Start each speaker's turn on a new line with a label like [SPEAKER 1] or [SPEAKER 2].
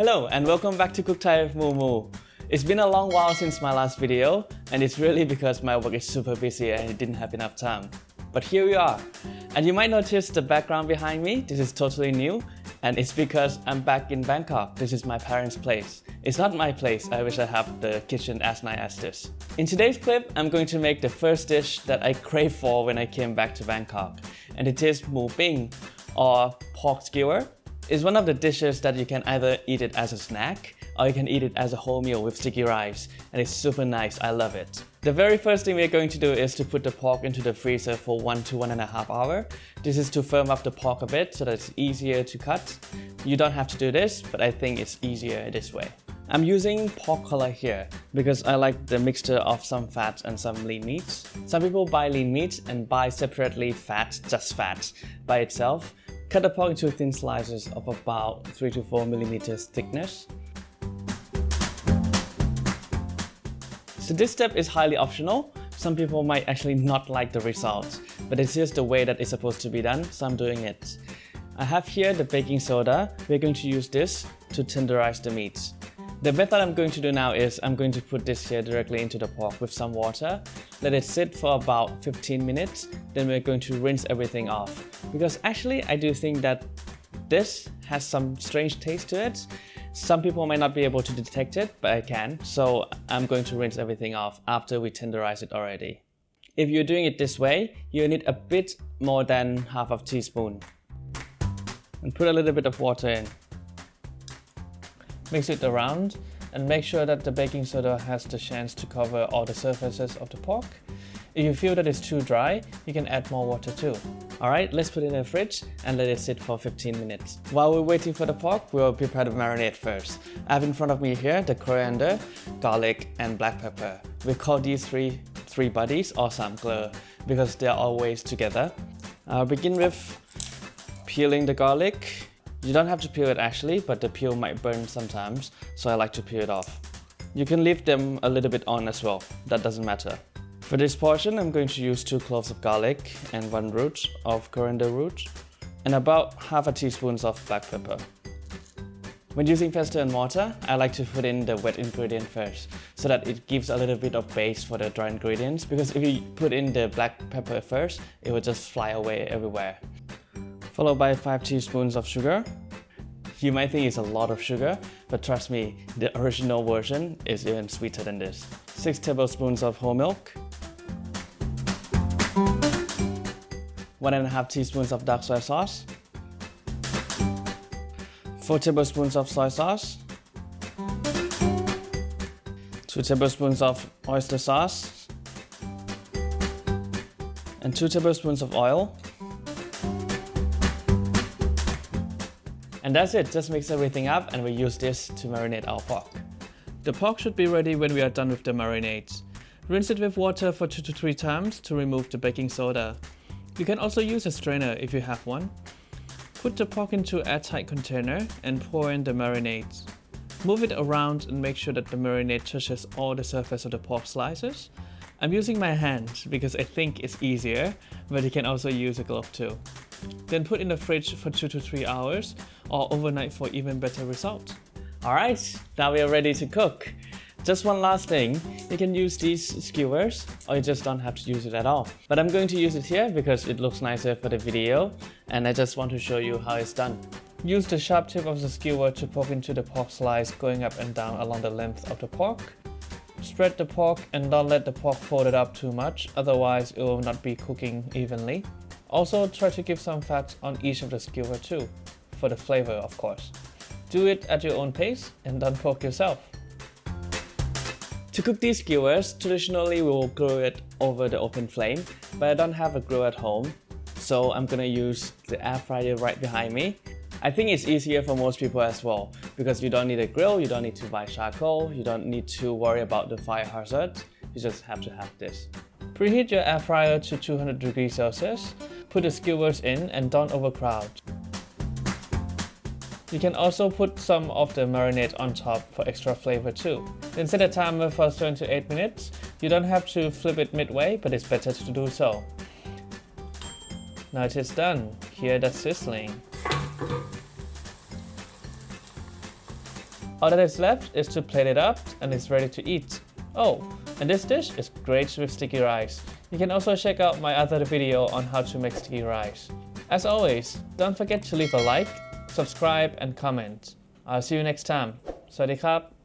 [SPEAKER 1] Hello and welcome back to Cook Thai with Moo Moo. It's been a long while since my last video and it's really because my work is super busy and I didn't have enough time. But here we are. And you might notice the background behind me, this is totally new and it's because I'm back in Bangkok. This is my parents' place. It's not my place, I wish I had the kitchen as nice as this. In today's clip, I'm going to make the first dish that I crave for when I came back to Bangkok. And it is Moo ping or pork skewer. It's one of the dishes that you can either eat it as a snack or you can eat it as a whole meal with sticky rice and it's super nice, I love it. The very first thing we're going to do is to put the pork into the freezer for one to one and a half hour. This is to firm up the pork a bit so that it's easier to cut. You don't have to do this, but I think it's easier this way. I'm using pork collar here because I like the mixture of some fat and some lean meats. Some people buy lean meat and buy separately fat, just fat, by itself. Cut the pork into thin slices of about 3 to 4 millimeters thickness. So this step is highly optional. Some people might actually not like the result, but it's just the way that it's supposed to be done, so I'm doing it. I have here the baking soda. We're going to use this to tenderize the meat. The method I'm going to do now is I'm going to put this here directly into the pork with some water, let it sit for about 15 minutes, then we're going to rinse everything off. Because actually I do think that this has some strange taste to it. Some people might not be able to detect it, but I can, so I'm going to rinse everything off after we tenderize it already. If you're doing it this way, you need a bit more than half of teaspoon. And put a little bit of water in. Mix it around and make sure that the baking soda has the chance to cover all the surfaces of the pork. If you feel that it's too dry, you can add more water too. Alright, let's put it in the fridge and let it sit for 15 minutes. While we're waiting for the pork, we'll prepare the marinade first. I have in front of me here the coriander, garlic and black pepper. We call these three three buddies or samgler because they're always together. I'll begin with peeling the garlic you don't have to peel it actually, but the peel might burn sometimes, so I like to peel it off. You can leave them a little bit on as well, that doesn't matter. For this portion, I'm going to use 2 cloves of garlic and 1 root of coriander root, and about half a teaspoon of black pepper. When using pestle and mortar, I like to put in the wet ingredient first, so that it gives a little bit of base for the dry ingredients, because if you put in the black pepper first, it will just fly away everywhere followed by 5 teaspoons of sugar. You might think it's a lot of sugar, but trust me, the original version is even sweeter than this. 6 tablespoons of whole milk. 1.5 teaspoons of dark soy sauce. 4 tablespoons of soy sauce. 2 tablespoons of oyster sauce. And 2 tablespoons of oil. And that's it, just mix everything up and we use this to marinate our pork. The pork should be ready when we are done with the marinades. Rinse it with water for 2 to 3 times to remove the baking soda. You can also use a strainer if you have one. Put the pork into airtight container and pour in the marinade. Move it around and make sure that the marinade touches all the surface of the pork slices. I'm using my hands because I think it's easier, but you can also use a glove too. Then put in the fridge for 2 to 3 hours or overnight for even better results. Alright, now we are ready to cook. Just one last thing, you can use these skewers or you just don't have to use it at all. But I'm going to use it here because it looks nicer for the video and I just want to show you how it's done. Use the sharp tip of the skewer to poke into the pork slice going up and down along the length of the pork. Spread the pork and don't let the pork fold it up too much, otherwise it will not be cooking evenly. Also try to give some fat on each of the skewer too, for the flavor of course. Do it at your own pace and don't poke yourself. To cook these skewers, traditionally we will grill it over the open flame, but I don't have a grill at home, so I'm gonna use the air fryer right behind me. I think it's easier for most people as well, because you don't need a grill, you don't need to buy charcoal, you don't need to worry about the fire hazard, you just have to have this. Preheat your air fryer to 200 degrees Celsius Put the skewers in and don't overcrowd. You can also put some of the marinade on top for extra flavor too. Then set a timer for 7 to 8 minutes. You don't have to flip it midway, but it's better to do so. Now it is done. Hear that sizzling. All that is left is to plate it up and it's ready to eat. Oh, and this dish is great with sticky rice. You can also check out my other video on how to make sticky rice. As always, don't forget to leave a like, subscribe and comment. I'll see you next time. สวัสดีครับ